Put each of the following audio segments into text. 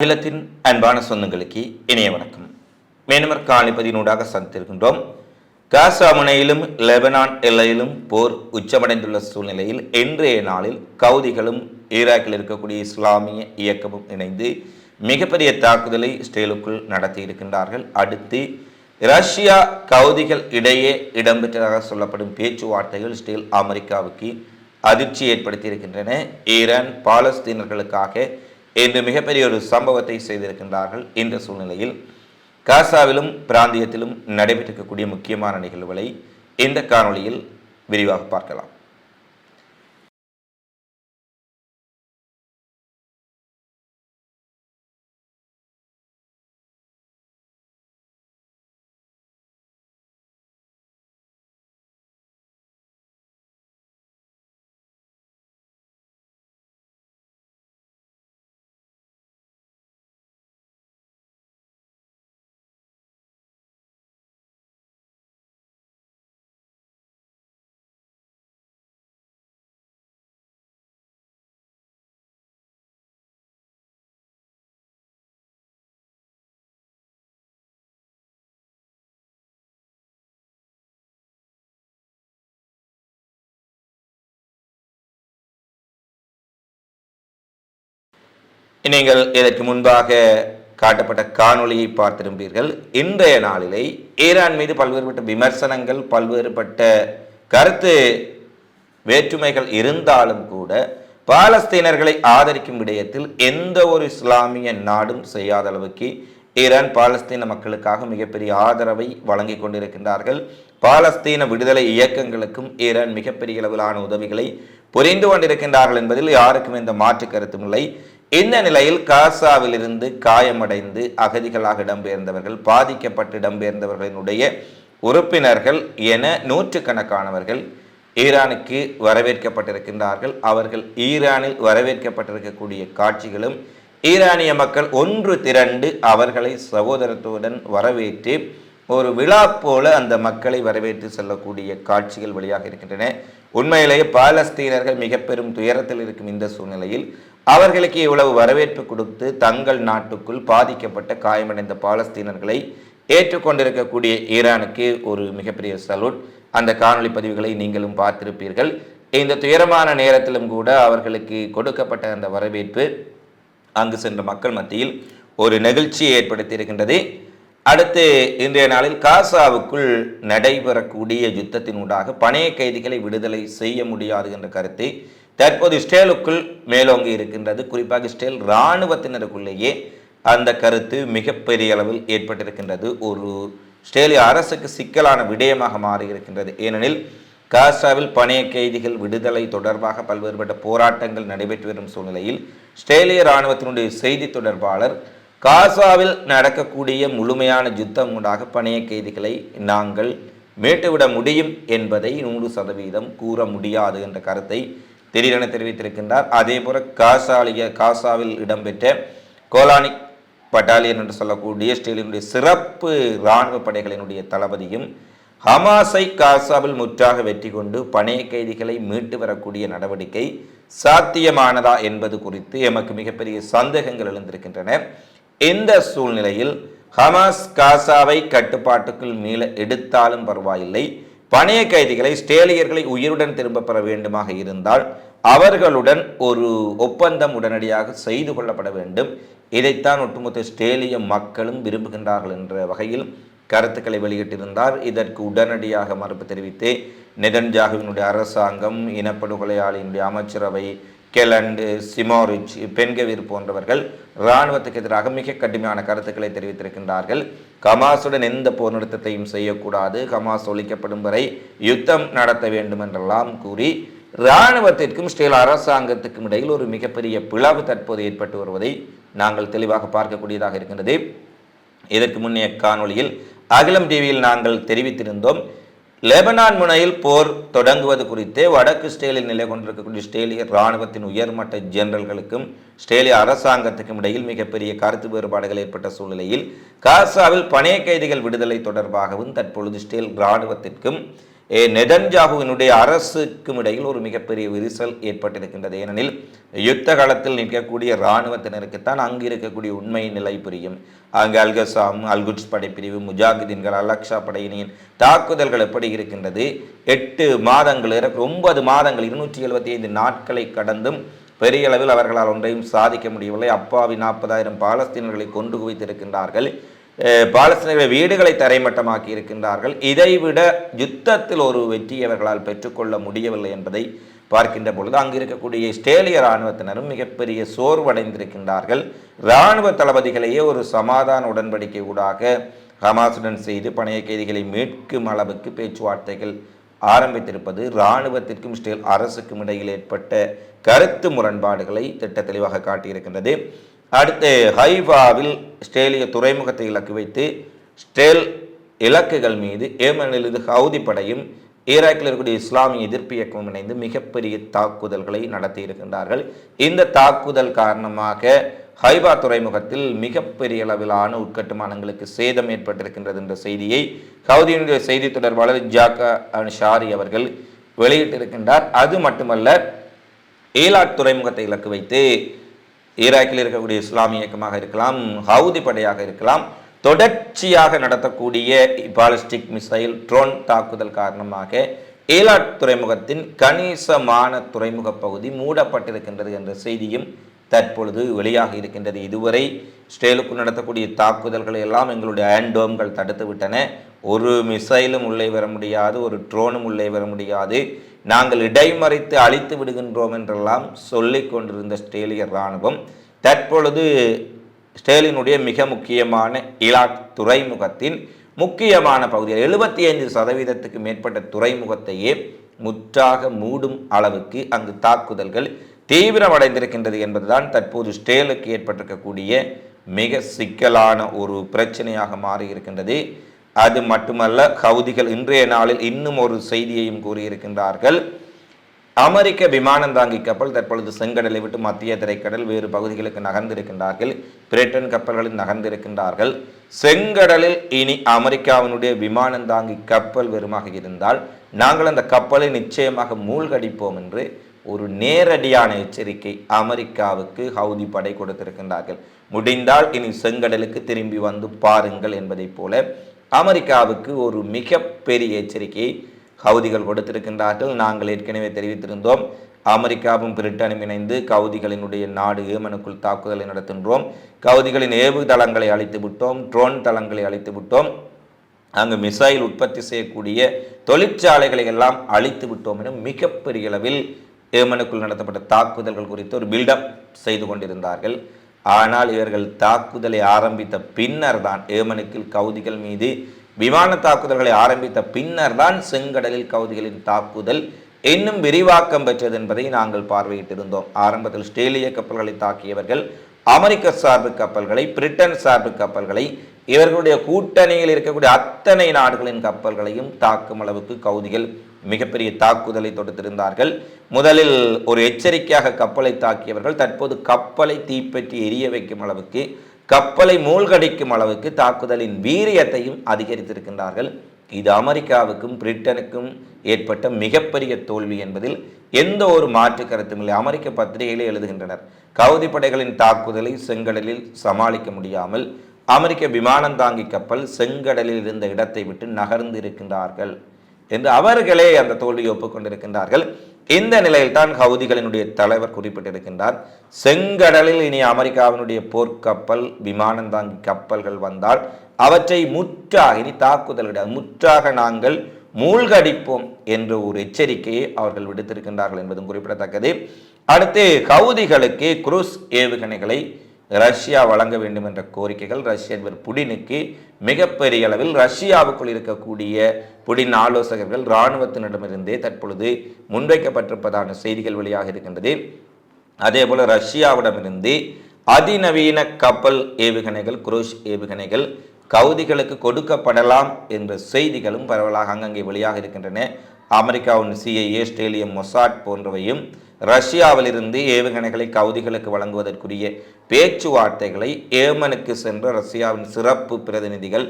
அகிலத்தின் அன்பான சொந்தங்களுக்கு இணைய வணக்கம். மேனமர் காணிப்பதினூடாக சந்தித்திருக்கின்றோம். காசா முனையிலும் லெபனான் எல்லையிலும் போர் உச்சமடைந்துள்ள சூழ்நிலையில் இன்றைய நாளில் கவுதிகளும் ஈராக்கில் இருக்கக்கூடிய இஸ்லாமிய இயக்கமும் இணைந்து மிகப்பெரிய தாக்குதலை இஸ்ரேலுக்குள் நடத்தி இருக்கின்றார்கள் அடுத்து ரஷ்யா கவுதிகள் இடையே இடம்பெற்றதாக சொல்லப்படும் பேச்சுவார்த்தைகள் இஸ்ரேல் அமெரிக்காவுக்கு அதிர்ச்சி ஏற்படுத்தி இருக்கின்றன ஈரான் பாலஸ்தீனர்களுக்காக இன்று மிகப்பெரிய ஒரு சம்பவத்தை செய்திருக்கின்றார்கள் இந்த சூழ்நிலையில். காசாவிலும் பிராந்தியத்திலும் நடைபெற்றிருக்கக்கூடிய முக்கியமான நிகழ்வுகளை இந்த காணொளியில் விரிவாக பார்க்கலாம். நீங்கள் இதற்கு முன்பாக காட்டப்பட்ட காணொளியை பார்த்திருப்பீர்கள் இன்றைய நாளிலே ஈரான் மீது பல்வேறுபட்ட விமர்சனங்கள் பல்வேறுபட்ட கருத்து வேற்றுமைகள் இருந்தாலும் கூட பாலஸ்தீனர்களை ஆதரிக்கும் விடயத்தில் எந்த ஒரு இஸ்லாமிய நாடும் செய்யாத அளவுக்கு ஈரான் பாலஸ்தீன மக்களுக்காக மிகப்பெரிய ஆதரவை வழங்கி கொண்டிருக்கின்றார்கள். பாலஸ்தீன விடுதலை இயக்கங்களுக்கும் ஈரான் மிகப்பெரிய அளவிலான உதவிகளை புரிந்து கொண்டிருக்கின்றார்கள் என்பதில் யாருக்கும் எந்த மாற்று கருத்தும் இல்லை. இந்த நிலையில் காசாவிலிருந்து காயமடைந்து அகதிகளாக இடம்பெயர்ந்தவர்கள் பாதிக்கப்பட்டு இடம்பெயர்ந்தவர்களினுடைய உறுப்பினர்கள் என நூற்றுக்கணக்கானவர்கள் ஈரானுக்கு வரவேற்கப்பட்டிருக்கின்றார்கள். அவர்கள் ஈரானில் வரவேற்கப்பட்டிருக்கக்கூடிய காட்சிகளும் ஈரானிய மக்கள் ஒன்று திரண்டு அவர்களை சகோதரத்துடன் வரவேற்று ஒரு விழா போல அந்த மக்களை வரவேற்று செல்லக்கூடிய காட்சிகள் வழியாக இருக்கின்றன. உண்மையிலேயே பாலஸ்தீனர்கள் மிக பெரும் துயரத்தில் இருக்கும் இந்த சூழ்நிலையில் அவர்களுக்கு இவ்வளவு வரவேற்பு கொடுத்து தங்கள் நாட்டுக்குள் பாதிக்கப்பட்ட காயமடைந்த பாலஸ்தீனர்களை ஏற்றுக்கொண்டிருக்கக்கூடிய ஈரானுக்கு ஒரு மிகப்பெரிய சலூட் அந்த காணொளி பதிவுகளை நீங்களும் பார்த்திருப்பீர்கள். இந்த துயரமான நேரத்திலும் கூட அவர்களுக்கு கொடுக்கப்பட்ட அந்த வரவேற்பு அங்கு சென்ற மக்கள் மத்தியில் ஒரு நெகிழ்ச்சியை ஏற்படுத்தியிருக்கின்றது. அடுத்து இன்றைய நாளில் காசாவுக்குள் நடைபெறக்கூடிய யுத்தத்தினூடாக பணைய கைதிகளை விடுதலை செய்ய முடியாது என்ற கருத்தை தற்போது இஸ்ரேலுக்குள் மேலோங்கி இருக்கின்றது. குறிப்பாக இஸ்ரேல் இராணுவத்தினருக்குள்ளேயே அந்த கருத்து மிகப்பெரிய அளவில் ஏற்பட்டிருக்கின்றது. ஒரு இஸ்ரேலிய அரசுக்கு சிக்கலான விடயமாக மாறியிருக்கின்றது. ஏனெனில் காசாவில் பணைய கைதிகள் விடுதலை தொடர்பாக பல்வேறுபட்ட போராட்டங்கள் நடைபெற்று வரும் சூழ்நிலையில் இஸ்ரேலிய இராணுவத்தினுடைய செய்தி தொடர்பாளர் காசாவில் நடக்கக்கூடிய முழுமையான யுத்தம் உண்டாக பணைய கைதிகளை நாங்கள் மீட்டுவிட முடியும் என்பதை நூறு சதவீதம் கூற முடியாது என்ற கருத்தை திடீரென தெரிவித்திருக்கின்றார். அதேபோல காசாலிய காசாவில் இடம்பெற்ற கோலானிக் பட்டாலியன் என்று சொல்லக்கூடிய ஸ்டேலினுடைய சிறப்பு இராணுவ படைகளினுடைய தளபதியும் ஹமாஸை காசாவில் முற்றாக வெற்றி கொண்டு பணைய கைதிகளை மீட்டு வரக்கூடிய நடவடிக்கை சாத்தியமானதா என்பது குறித்து எமக்கு மிகப்பெரிய சந்தேகங்கள் எழுந்திருக்கின்றன. இந்த சூழ்நிலையில் ஹமாஸ் காசாவை கட்டுப்பாட்டுக்குள் மீள எடுத்தாலும் பரவாயில்லை. பணைய கைதிகளை ஸ்டேலியர்களை உயிருடன் திரும்ப பெற வேண்டுமாக இருந்தால் அவர்களுடன் ஒரு ஒப்பந்தம் உடனடியாக செய்து கொள்ளப்பட வேண்டும். இதைத்தான் ஒட்டுமொத்த ஸ்டேலிய மக்களும் விரும்புகின்றார்கள் என்ற வகையில் கருத்துக்களை வெளியிட்டிருந்தார். இதற்கு உடனடியாக மறுப்பு தெரிவித்து நெதன்ஜாகுவினுடைய அரசாங்கம் இனப்படுகொலையாளியினுடைய அமைச்சரவை கெலண்டு சிமோரிச் பென்கவீர் போன்றவர்கள் இராணுவத்துக்கு எதிராக மிக கடுமையான கருத்துக்களை தெரிவித்திருக்கின்றார்கள். கமாசுடன் எந்த போர் நிறுத்தத்தையும் செய்யக்கூடாது. கமாஸ் ஒழிக்கப்படும் வரை யுத்தம் நடத்த வேண்டும் என்றெல்லாம் கூறி இராணுவத்திற்கும் ஸ்ரீல அரசாங்கத்துக்கும் இடையில் ஒரு மிகப்பெரிய பிளவு தற்போது ஏற்பட்டு வருவதை நாங்கள் தெளிவாக பார்க்கக்கூடியதாக இருக்கின்றது. இதற்கு முன்னைய காணொளியில் அகிலம் டிவியில் நாங்கள் தெரிவித்திருந்தோம். லெபனான் முனையில் போர் தொடங்குவது குறித்தே வடக்கு ஸ்டேலில் நிலை கொண்டிருக்கக்கூடிய ஸ்டேலிய இராணுவத்தின் உயர்மட்ட ஜெனரல்களுக்கும் ஸ்டேலிய அரசாங்கத்துக்கும் இடையில் மிகப்பெரிய கருத்து வேறுபாடுகள் ஏற்பட்ட சூழ்நிலையில் காசாவில் பணைய கைதிகள் விடுதலை தொடர்பாகவும் தற்பொழுது ஸ்டேல் இராணுவத்திற்கும் நெதன்ஜாகுவினுடைய அரசுக்கும் இடையில் ஒரு மிகப்பெரிய விரிசல் ஏற்பட்டிருக்கின்றது. ஏனெனில் யுத்த காலத்தில் நிற்கக்கூடிய இராணுவத்தினருக்குத்தான் அங்கு இருக்கக்கூடிய உண்மை நிலை புரியும். அங்கு அல்கசாம் அல்குட்ஸ் படைப்பிரிவு முஜாகிதீன்கள் அலக்ஷா படையினின் தாக்குதல்கள் எப்படி இருக்கின்றது? எட்டு மாதங்கள் ஒன்பது மாதங்கள் இருநூற்றி எழுபத்தி ஐந்து நாட்களை கடந்தும் பெரிய அளவில் அவர்களால் ஒன்றையும் சாதிக்க முடியவில்லை. அப்பாவி நாற்பதாயிரம் பாலஸ்தீனர்களை கொண்டு குவித்திருக்கின்றார்கள். பாலஸ்தீனர்கள் வீடுகளை தரைமட்டமாக்கி இருக்கின்றார்கள். இதைவிட யுத்தத்தில் ஒரு வெற்றி அவர்களால் பெற்றுக்கொள்ள முடியவில்லை என்பதை பார்க்கின்ற பொழுது அங்கு இருக்கக்கூடிய இஸ்ரேலிய இராணுவத்தினரும் மிகப்பெரிய சோர்வடைந்திருக்கின்றார்கள். இராணுவ தளபதிகளையே ஒரு சமாதான உடன்படிக்கை ஊடாக ஹமாசுடன் செய்து பணைய கைதிகளை மீட்கும் அளவுக்கு பேச்சுவார்த்தைகள் ஆரம்பித்திருப்பது இராணுவத்திற்கும் இஸ்ரேல் அரசுக்கும் இடையில் ஏற்பட்ட கருத்து முரண்பாடுகளை திட்ட தெளிவாக காட்டியிருக்கின்றது. அடுத்து ஹைஃபாவில் ஸ்டேலிய துறைமுகத்தை இலக்கு வைத்து ஸ்டேல் இலக்குகள் மீது ஏமனிலிருந்து ஹவுதி படையும் ஈராக்கில் இருக்கக்கூடிய இஸ்லாமிய எதிர்ப்பு இயக்கமும் இணைந்து மிகப்பெரிய தாக்குதல்களை நடத்தி இருக்கின்றார்கள். இந்த தாக்குதல் காரணமாக ஹைபா துறைமுகத்தில் மிகப்பெரிய அளவிலான உட்கட்டுமானங்களுக்கு சேதம் ஏற்பட்டிருக்கின்றது என்ற செய்தியை ஹவுதியினுடைய செய்தி தொடர்பாளர் ஜாக்கா ஷாரி அவர்கள் வெளியிட்டிருக்கின்றார். அது மட்டுமல்ல ஈலாட் துறைமுகத்தை இலக்கு வைத்து ஈராக்கில் இருக்கக்கூடிய இஸ்லாமிய இயக்கமாக இருக்கலாம் ஹவுதி படையாக இருக்கலாம் தொடர்ச்சியாக நடத்தக்கூடிய பாலிஸ்டிக் மிசைல் ட்ரோன் தாக்குதல் காரணமாக ஈலாட் துறைமுகத்தின் கணிசமான துறைமுக பகுதி மூடப்பட்டிருக்கின்றது என்ற செய்தியும் தற்பொழுது வெளியாக இருக்கின்றது. இதுவரை இஸ்ரேலுக்கு நடத்தக்கூடிய தாக்குதல்களை எல்லாம் எங்களுடைய ஆண்டோம்கள் தடுத்து விட்டன ஒரு மிசைலும் உள்ளே வர முடியாது ஒரு ட்ரோனும் உள்ளே வர முடியாது. நாங்கள் இடைமறைத்து அழித்து விடுகின்றோம் என்றெல்லாம் சொல்லிக் கொண்டிருந்த ஸ்ரேலிய இராணுவம் தற்பொழுது ஸ்டேலினுடைய மிக முக்கியமான இலாக் துறைமுகத்தின் முக்கியமான பகுதியில் எழுபத்தி ஐந்து சதவீதத்துக்கு மேற்பட்ட துறைமுகத்தையே முற்றாக மூடும் அளவுக்கு அங்கு தாக்குதல்கள் தீவிரமடைந்திருக்கின்றது என்பதுதான் தற்போது ஸ்டேலுக்கு ஏற்பட்டிருக்கக்கூடிய மிக சிக்கலான ஒரு பிரச்சனையாக மாறி இருக்கின்றது அது மட்டுமல்ல ஹவுதிகள் இன்றைய நாளில் இன்னும் ஒரு செய்தியையும் கூறியிருக்கின்றார்கள். அமெரிக்க விமானம் தாங்கி கப்பல் தற்பொழுது செங்கடலை விட்டு மத்திய திரைக்கடல் வேறு பகுதிகளுக்கு நகர்ந்திருக்கின்றார்கள். பிரிட்டன் கப்பல்களில் நகர்ந்திருக்கின்றார்கள். செங்கடலில் இனி அமெரிக்காவினுடைய விமானம் தாங்கி கப்பல் வெறுமாக இருந்தால் நாங்கள் அந்த கப்பலை நிச்சயமாக மூழ்கடிப்போம் என்று ஒரு நேரடியான எச்சரிக்கை அமெரிக்காவுக்கு ஹவுதி படை கொடுத்திருக்கின்றார்கள். முடிந்தால் இனி செங்கடலுக்கு திரும்பி வந்து பாருங்கள் என்பதைப் போல அமெரிக்காவுக்கு ஒரு மிகப்பெரிய எச்சரிக்கையை கவுதிகள் கொடுத்திருக்கின்றார்கள். நாங்கள் ஏற்கனவே தெரிவித்திருந்தோம். அமெரிக்காவும் பிரிட்டனும் இணைந்து கவுதிகளினுடைய நாடு ஏமனுக்குள் தாக்குதலை நடத்துகின்றோம். கவுதிகளின் ஏவு தளங்களை அழித்து விட்டோம். ட்ரோன் தளங்களை அழித்து விட்டோம். அங்கு மிசைல் உற்பத்தி செய்யக்கூடிய தொழிற்சாலைகளை எல்லாம் அழித்து விட்டோம் என மிகப்பெரிய அளவில் ஏமனுக்குள் நடத்தப்பட்ட தாக்குதல்கள் குறித்து ஒரு பில்டப் செய்து கொண்டிருந்தார்கள். ஆனால் இவர்கள் தாக்குதலை ஆரம்பித்த பின்னர் தான் ஏமனுக்கில் கவுதிகள் மீது விமான தாக்குதல்களை ஆரம்பித்த பின்னர் தான் செங்கடலில் கவுதிகளின் தாக்குதல் இன்னும் விரிவாக்கம் பெற்றது என்பதை நாங்கள் பார்வையிட்டிருந்தோம். ஆரம்பத்தில் ஸ்டேலிய கப்பல்களை தாக்கியவர்கள் அமெரிக்க சார்பு கப்பல்களை பிரிட்டன் சார்பு கப்பல்களை இவர்களுடைய கூட்டணியில் இருக்கக்கூடிய அத்தனை நாடுகளின் கப்பல்களையும் தாக்கும் அளவுக்கு கவுதிகள் மிகப்பெரிய தாக்குதலை தொடுத்திருந்தார்கள். முதலில் ஒரு எச்சரிக்கையாக கப்பலை தாக்கியவர்கள் தற்போது கப்பலை தீப்பற்றி எரிய வைக்கும் அளவுக்கு கப்பலை மூழ்கடிக்கும் அளவுக்கு தாக்குதலின் வீரியத்தையும் அதிகரித்திருக்கின்றார்கள். இது அமெரிக்காவுக்கும் பிரிட்டனுக்கும் ஏற்பட்ட மிகப்பெரிய தோல்வி என்பதில் எந்த ஒரு மாற்று கருத்தும் இல்லை. அமெரிக்க பத்திரிகைகளே எழுதுகின்றனர் கவுதி படைகளின் தாக்குதலை செங்கடலில் சமாளிக்க முடியாமல் அமெரிக்க விமானந்தாங்கி கப்பல் செங்கடலில் இருந்த இடத்தை விட்டு நகர்ந்து இருக்கின்றார்கள். என்று அவர்களே அந்த தோல்வியை ஒப்புக்கொண்டிருக்கின்றார்கள். இந்த நிலையில்தான் ஹவுதிகளினுடைய தலைவர் குறிப்பிட்டிருக்கின்றார். செங்கடலில் இனி அமெரிக்காவினுடைய போர்க்கப்பல் விமானந்தாங்கி கப்பல்கள் வந்தால் அவற்றை முற்றாக இனி தாக்குதல் முற்றாக நாங்கள் மூழ்கடிப்போம் என்ற ஒரு எச்சரிக்கையை அவர்கள் விடுத்திருக்கின்றார்கள் என்பதும் குறிப்பிடத்தக்கது. அடுத்து ஹவுதிகளுக்கு குரூஸ் ஏவுகணைகளை ரஷ்யா வழங்க வேண்டும் என்ற கோரிக்கைகள் ரஷ்ய அதிபர் புடினுக்கு மிகப்பெரிய அளவில் ரஷ்யாவுக்குள் இருக்கக்கூடிய புடின் ஆலோசகர்கள் இராணுவத்தினரிடமிருந்தே தற்பொழுது முன்வைக்கப்பட்டிருப்பதான செய்திகள் வெளியாக இருக்கின்றது. அதேபோல் ரஷ்யாவிடமிருந்து அதிநவீன கப்பல் ஏவுகணைகள் குரூஸ் ஏவுகணைகள் கவுதிகளுக்கு கொடுக்கப்படலாம் என்ற செய்திகளும் பரவலாக அங்கங்கே வெளியாக இருக்கின்றன. அமெரிக்காவின் சிஐஏ ஸ்டேலியம் மொசாட் போன்றவையும் ரஷ்யாவிலிருந்து ஏவுகணைகளை கவுதிகளுக்கு வழங்குவதற்குரிய பேச்சுவார்த்தைகளை ஏமனுக்கு சென்ற ரஷ்யாவின் சிறப்பு பிரதிநிதிகள்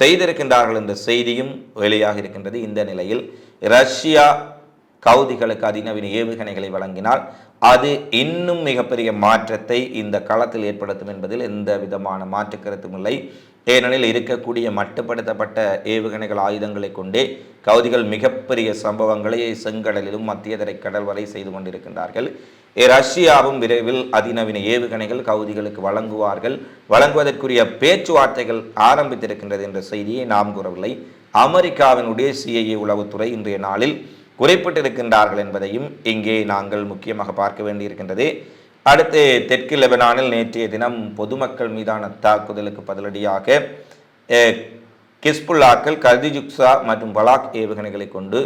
செய்திருக்கின்றார்கள் என்ற செய்தியும் வெளியாக இருக்கின்றது. இந்த நிலையில் ரஷ்யா கவுதிகளுக்கு அதிநவீன ஏவுகணைகளை வழங்கினால் அது இன்னும் மிகப்பெரிய மாற்றத்தை இந்த களத்தில் ஏற்படுத்தும் என்பதில் எந்த விதமான மாற்று கருத்தும் இல்லை. ஏனெனில் இருக்கக்கூடிய மட்டுப்படுத்தப்பட்ட ஏவுகணைகள் ஆயுதங்களை கொண்டே கவுதிகள் மிகப்பெரிய சம்பவங்களை செங்கடலிலும் மத்திய கடல் வரை செய்து கொண்டிருக்கின்றார்கள். ரஷ்யாவும் விரைவில் அதிநவீன ஏவுகணைகள் கவுதிகளுக்கு வழங்குவார்கள். வழங்குவதற்குரிய பேச்சுவார்த்தைகள் ஆரம்பித்திருக்கின்றது என்ற செய்தியை நாம் கூறவில்லை. அமெரிக்காவினுடைய சிஐஏ உளவுத்துறை இன்றைய நாளில் குறிப்பிட்டிருக்கின்றார்கள் என்பதையும் இங்கே நாங்கள் முக்கியமாக பார்க்க வேண்டியிருக்கின்றது. அடுத்து தெற்கு லெபனானில் நேற்றைய தினம் பொதுமக்கள் மீதான தாக்குதலுக்கு பதிலடியாக கிஸ்புல்லாக்கள் கர்திஜுக்ஸா மற்றும் பலாக் ஏவுகணைகளை கொண்டு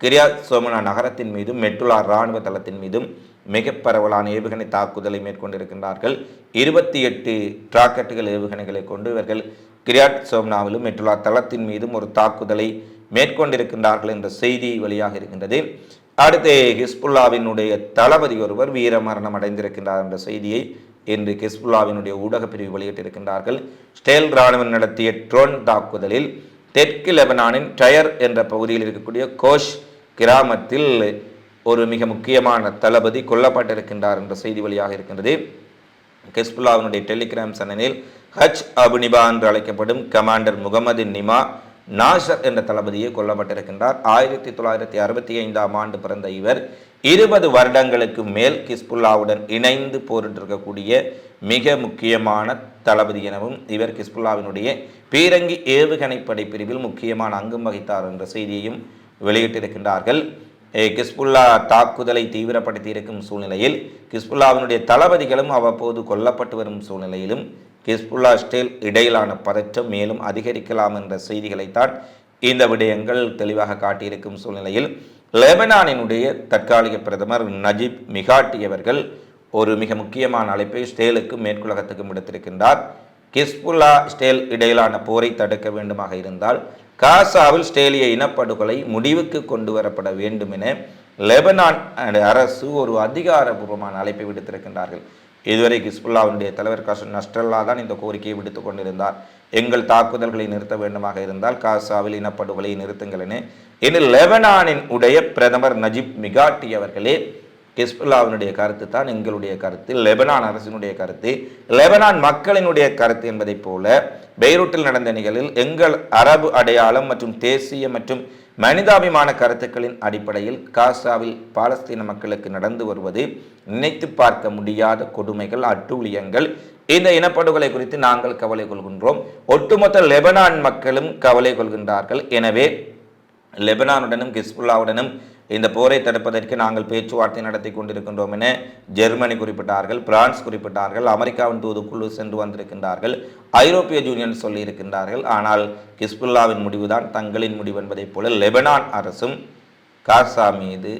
கிரியா சோமனா நகரத்தின் மீதும் மெட்டுலா இராணுவ தளத்தின் மீதும் மிக பரவலான ஏவுகணை தாக்குதலை மேற்கொண்டிருக்கின்றார்கள். இருபத்தி எட்டு டிராக்கெட்டுகள் ஏவுகணைகளை கொண்டு இவர்கள் கிரியாட் சோம்னாவிலும் மெட்டுலா தளத்தின் மீதும் ஒரு தாக்குதலை மேற்கொண்டிருக்கின்றார்கள் என்ற செய்தி வெளியாக இருக்கின்றது. அடுத்து ஹிஸ்புல்லாவினுடைய தளபதி ஒருவர் வீரமரணம் அடைந்திருக்கின்றார் என்ற செய்தியை இன்று ஹிஸ்புல்லாவினுடைய ஊடக பிரிவு வெளியிட்டிருக்கின்றார்கள். ஸ்டேல் ராணுவம் நடத்திய ட்ரோன் தாக்குதலில் தெற்கு லெபனானின் டயர் என்ற பகுதியில் இருக்கக்கூடிய கோஷ் கிராமத்தில் ஒரு மிக முக்கியமான தளபதி கொல்லப்பட்டிருக்கின்றார் என்ற செய்தி வழியாக இருக்கின்றது. ஹிஸ்புல்லாவினுடைய டெலிகிராம் சேனலில் ஹஜ் அபுனிபா என்று அழைக்கப்படும் கமாண்டர் முகமது நிமா நாசர் என்ற தளபதியே கொல்லப்பட்டிருக்கின்றார். ஆயிரத்தி தொள்ளாயிரத்தி அறுபத்தி ஐந்தாம் ஆண்டு பிறந்த இவர் இருபது வருடங்களுக்கு மேல் கிஸ்புல்லாவுடன் இணைந்து போரிட்டிருக்கக்கூடிய மிக முக்கியமான தளபதி எனவும் இவர் கிஸ்புல்லாவினுடைய பீரங்கி ஏவுகணை பிரிவில் முக்கியமான அங்கம் வகித்தார் என்ற செய்தியையும் வெளியிட்டிருக்கின்றார்கள். கிஸ்புல்லா தாக்குதலை தீவிரப்படுத்தி இருக்கும் சூழ்நிலையில் கிஸ்புல்லாவினுடைய தளபதிகளும் அவ்வப்போது கொல்லப்பட்டு வரும் சூழ்நிலையிலும் கிஸ்புல்லா ஸ்டேல் இடையிலான பதற்றம் மேலும் அதிகரிக்கலாம் என்ற செய்திகளைத்தான் இந்த விடயங்கள் தெளிவாக காட்டியிருக்கும் சூழ்நிலையில் லெபனானினுடைய தற்காலிக பிரதமர் நஜீப் மிகாட்டியவர்கள் ஒரு மிக முக்கியமான அழைப்பை ஸ்டேலுக்கும் மேற்குலகத்துக்கும் விடுத்திருக்கின்றார். கிஸ்புல்லா ஸ்டேல் இடையிலான போரை தடுக்க வேண்டுமாக இருந்தால் காசாவில் ஸ்டேலிய இனப்படுகொலை முடிவுக்கு கொண்டு வரப்பட வேண்டும் என லெபனான் அரசு ஒரு அதிகாரபூர்வமான அழைப்பை விடுத்திருக்கின்றார்கள். இதுவரை கிஸ்புல்லாவுடைய தலைவர் காசு நஸ்டல்லா தான் இந்த கோரிக்கையை விடுத்து கொண்டிருந்தார். எங்கள் தாக்குதல்களை நிறுத்த வேண்டுமாக இருந்தால் காசாவில் இனப்படுகொலை நிறுத்துங்கள் என. இனி லெபனானின் உடைய பிரதமர் நஜிப் மிகாட்டி அவர்களே கிஸ்புல்லாவினுடைய கருத்து தான் எங்களுடைய கருத்து லெபனான் அரசினுடைய கருத்து. லெபனான் மக்களினுடைய கருத்து என்பதைப் போல பெய்ரூட்டில் நடந்த நிகழ்வில் எங்கள் அரபு அடையாளம் மற்றும் தேசிய மற்றும் மனிதாபிமான கருத்துக்களின் அடிப்படையில் காசாவில் பாலஸ்தீன மக்களுக்கு நடந்து வருவது நினைத்து பார்க்க முடியாத கொடுமைகள் அட்டூழியங்கள். இந்த இனப்படுகொலை குறித்து நாங்கள் கவலை கொள்கின்றோம். ஒட்டுமொத்த லெபனான் மக்களும் கவலை கொள்கின்றார்கள். எனவே லெபனானுடனும் கிஸ்புல்லாவுடனும் இந்த போரை தடுப்பதற்கு நாங்கள் பேச்சுவார்த்தை நடத்தி கொண்டிருக்கின்றோம் என ஜெர்மனி குறிப்பிட்டார்கள் பிரான்ஸ் குறிப்பிட்டார்கள் அமெரிக்காவின் தூதுக்குழு சென்று வந்திருக்கின்றார்கள் ஐரோப்பிய யூனியன் சொல்லியிருக்கின்றார்கள். ஆனால் கிஸ்புல்லாவின் முடிவுதான் தங்களின் முடிவு என்பதைப் போல லெபனான் அரசும் காசா மீது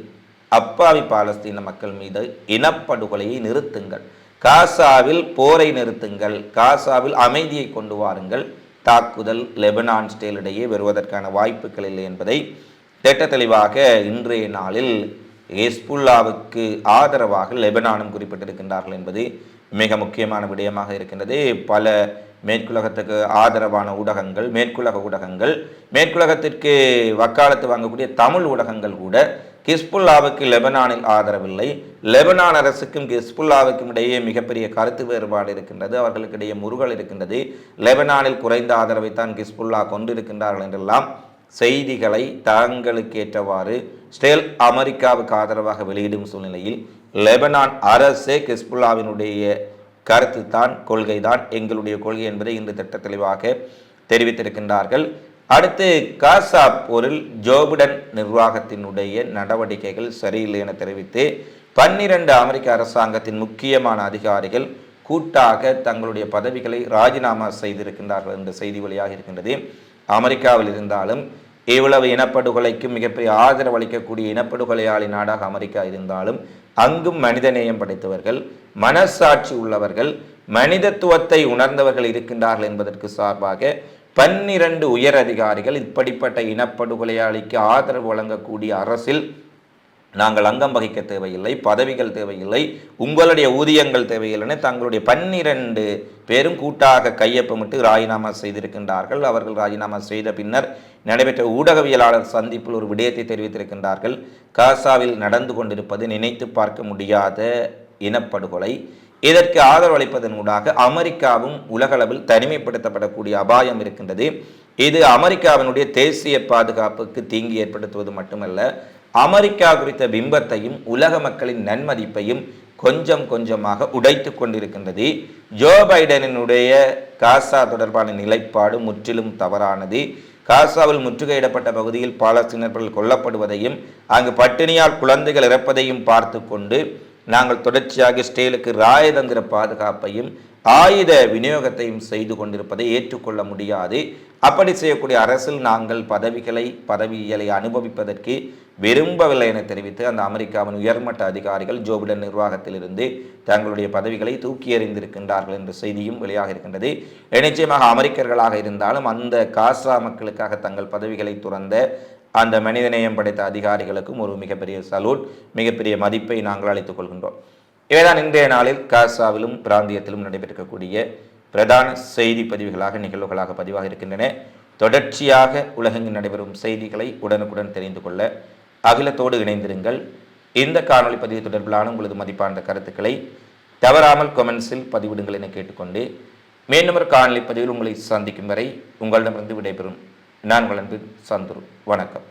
அப்பாவி பாலஸ்தீன மக்கள் மீது இனப்படுகொலையை நிறுத்துங்கள். காசாவில் போரை நிறுத்துங்கள் காசாவில் அமைதியை கொண்டு வாருங்கள். தாக்குதல் லெபனான் ஸ்டேலிடையே வருவதற்கான வாய்ப்புகள் இல்லை என்பதை திட்ட தெளிவாக இன்றைய நாளில் ஹெஸ்புல்லாவுக்கு ஆதரவாக லெபனானும் குறிப்பிட்டிருக்கின்றார்கள் என்பது மிக முக்கியமான விடயமாக இருக்கின்றது. பல மேற்குலகத்துக்கு ஆதரவான ஊடகங்கள் மேற்குலக ஊடகங்கள் மேற்குலகத்திற்கு வக்காலத்து வாங்கக்கூடிய தமிழ் ஊடகங்கள் கூட கிஸ்புல்லாவுக்கு லெபனானில் ஆதரவில்லை. லெபனான் அரசுக்கும் கிஸ்புல்லாவுக்கும் இடையே மிகப்பெரிய கருத்து வேறுபாடு இருக்கின்றது. அவர்களுக்கு இடையே முருகல் இருக்கின்றது. லெபனானில் குறைந்த ஆதரவை தான் கிஸ்புல்லா கொண்டிருக்கின்றார்கள் என்றெல்லாம் செய்திகளை தாங்களுக்கு ஏற்றவாறு ஸ்டேல் அமெரிக்காவுக்கு ஆதரவாக வெளியிடும் சூழ்நிலையில் லெபனான் அரசே கிஸ்புல்லாவினுடைய கருத்து தான் கொள்கை தான் எங்களுடைய கொள்கை என்பதை இன்று திட்ட தெளிவாக தெரிவித்திருக்கின்றார்கள். அடுத்து காசா போரில் ஜோபிடன் நிர்வாகத்தினுடைய நடவடிக்கைகள் சரியில்லை என தெரிவித்து பன்னிரண்டு அமெரிக்க அரசாங்கத்தின் முக்கியமான அதிகாரிகள் கூட்டாக தங்களுடைய பதவிகளை ராஜினாமா செய்திருக்கின்றார்கள் என்ற செய்தி வழியாக இருக்கின்றது. அமெரிக்காவில் இருந்தாலும் இவ்வளவு இனப்படுகொலைக்கு மிகப்பெரிய ஆதரவு அளிக்கக்கூடிய இனப்படுகொலையாளி நாடாக அமெரிக்கா இருந்தாலும் அங்கும் மனிதநேயம் படைத்தவர்கள் மனசாட்சி உள்ளவர்கள் மனிதத்துவத்தை உணர்ந்தவர்கள் இருக்கின்றார்கள் என்பதற்கு சார்பாக பன்னிரண்டு உயர் அதிகாரிகள் இப்படிப்பட்ட இனப்படுகொலையாளிக்கு ஆதரவு வழங்கக்கூடிய அரசில் நாங்கள் அங்கம் வகிக்க தேவையில்லை பதவிகள் தேவையில்லை உங்களுடைய ஊதியங்கள் தேவையில்லைன்னு தங்களுடைய பன்னிரண்டு பேரும் கூட்டாக கையொப்பமிட்டு ராஜினாமா செய்திருக்கின்றார்கள். அவர்கள் ராஜினாமா செய்த பின்னர் நடைபெற்ற ஊடகவியலாளர் சந்திப்பில் ஒரு விடயத்தை தெரிவித்திருக்கின்றார்கள். காசாவில் நடந்து கொண்டிருப்பது நினைத்து பார்க்க முடியாத இனப்படுகொலை. இதற்கு ஆதரவளிப்பதன் ஊடாக அமெரிக்காவும் உலகளவில் தனிமைப்படுத்தப்படக்கூடிய அபாயம் இருக்கின்றது. இது அமெரிக்காவினுடைய தேசிய பாதுகாப்புக்கு தீங்கு ஏற்படுத்துவது மட்டுமல்ல அமெரிக்கா குறித்த பிம்பத்தையும் உலக மக்களின் நன்மதிப்பையும் கொஞ்சம் கொஞ்சமாக உடைத்து கொண்டிருக்கின்றது. ஜோ பைடனினுடைய காசா தொடர்பான நிலைப்பாடு முற்றிலும் தவறானது. காசாவில் முற்றுகையிடப்பட்ட பகுதியில் பாலஸ்தீனர்கள் கொல்லப்படுவதையும் அங்கு பட்டினியால் குழந்தைகள் இறப்பதையும் பார்த்து கொண்டு நாங்கள் தொடர்ச்சியாக இஸ்ரேலுக்கு ராயதந்திர பாதுகாப்பையும் ஆயுத விநியோகத்தையும் செய்து கொண்டிருப்பதை ஏற்றுக்கொள்ள முடியாது. அப்படி செய்யக்கூடிய அரசில் நாங்கள் பதவிகளை பதவிகளை அனுபவிப்பதற்கு விரும்பவில்லை என தெரிவித்து அந்த அமெரிக்காவின் உயர்மட்ட அதிகாரிகள் ஜோபிடன் நிர்வாகத்திலிருந்து தங்களுடைய பதவிகளை தூக்கி எறிந்திருக்கின்றார்கள் என்ற செய்தியும் வெளியாக இருக்கின்றது. நிச்சயமாக அமெரிக்கர்களாக இருந்தாலும் அந்த காசா மக்களுக்காக தங்கள் பதவிகளை துறந்த அந்த மனிதநேயம் படைத்த அதிகாரிகளுக்கும் ஒரு மிகப்பெரிய சலூட் மிகப்பெரிய மதிப்பை நாங்கள் அளித்துக் கொள்கின்றோம். இவைதான் இன்றைய நாளில் காசாவிலும் பிராந்தியத்திலும் நடைபெறக்கூடிய பிரதான செய்தி பதிவுகளாக நிகழ்வுகளாக பதிவாக இருக்கின்றன. தொடர்ச்சியாக உலகெங்கு நடைபெறும் செய்திகளை உடனுக்குடன் தெரிந்து கொள்ள அகிலத்தோடு இணைந்திருங்கள். இந்த காணொலி பதிவு தொடர்பிலான உங்களது மதிப்பான கருத்துக்களை தவறாமல் கொமெண்ட்ஸில் பதிவிடுங்கள் என கேட்டுக்கொண்டு மீண்டும் ஒரு காணொலி பதிவில் உங்களை சந்திக்கும் வரை உங்களிடமிருந்து விடைபெறும். நான் வளர்ந்து சந்துரு. வணக்கம்.